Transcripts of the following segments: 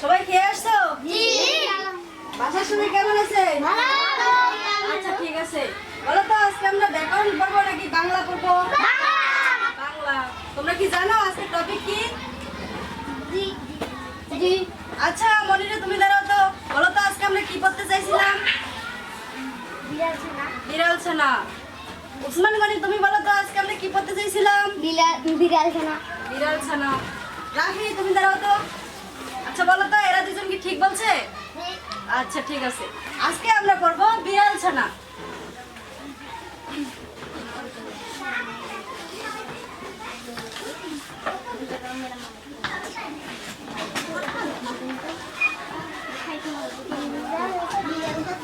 সবাই খেয়ে আসছো? বাসার সবাই কেমন আছে? আচ্ছা ঠিক আছে। বলো তো আজকে আমরা ব্যাকরণ পড়ব নাকি বাংলা পড়ব? বাংলা। তোমরা কি জানো আজকে টপিক কি? আচ্ছা মনিরে তুমি দাঁড়াও তো। বলো তো আজকে আমরা কি পড়তে চাইছিলাম? বিড়াল ছানা। উসমান গনি তুমি বলো তো আজকে আমরা কি পড়তে চাইছিলাম? বিড়াল সোনা বিড়াল ছানা। রাখি তুমি দাঁড়াও তো। আচ্ছা বলো তো, এরা দুজন কি ঠিক বলছে? আচ্ছা ঠিক আছে। আজকে আমরা করব বিড়াল ছানা।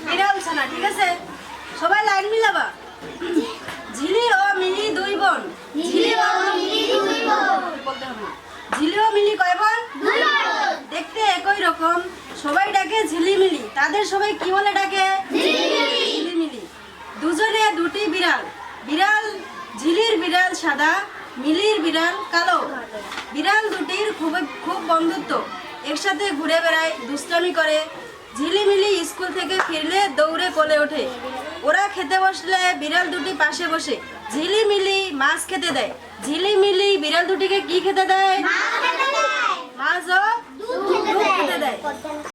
বিড়াল ছানা, ঠিক আছে? সবাই লাইন মিলাবা। তাদের সবাই কি বলে ডাকে ঝিলিমিলি। দুজনে দুটি বিড়াল। বিড়াল ঝিলির বিড়াল সাদা মিলির বিড়াল কালো। বিড়াল দুটির খুব খুব বন্ধুত্ব। একসাথে ঘুরে বেড়ায় দুষ্টামি করে। ঝিলিমিলি স্কুল থেকে ফিরলে দৌড়ে কোলে ওঠে। ওরা খেতে বসলে বিড়াল দুটি পাশে বসে। ঝিলিমিলি মাছ খেতে দেয়। ঝিলিমিলি বিড়াল দুটিকে কি খেতে দেয়? মাছ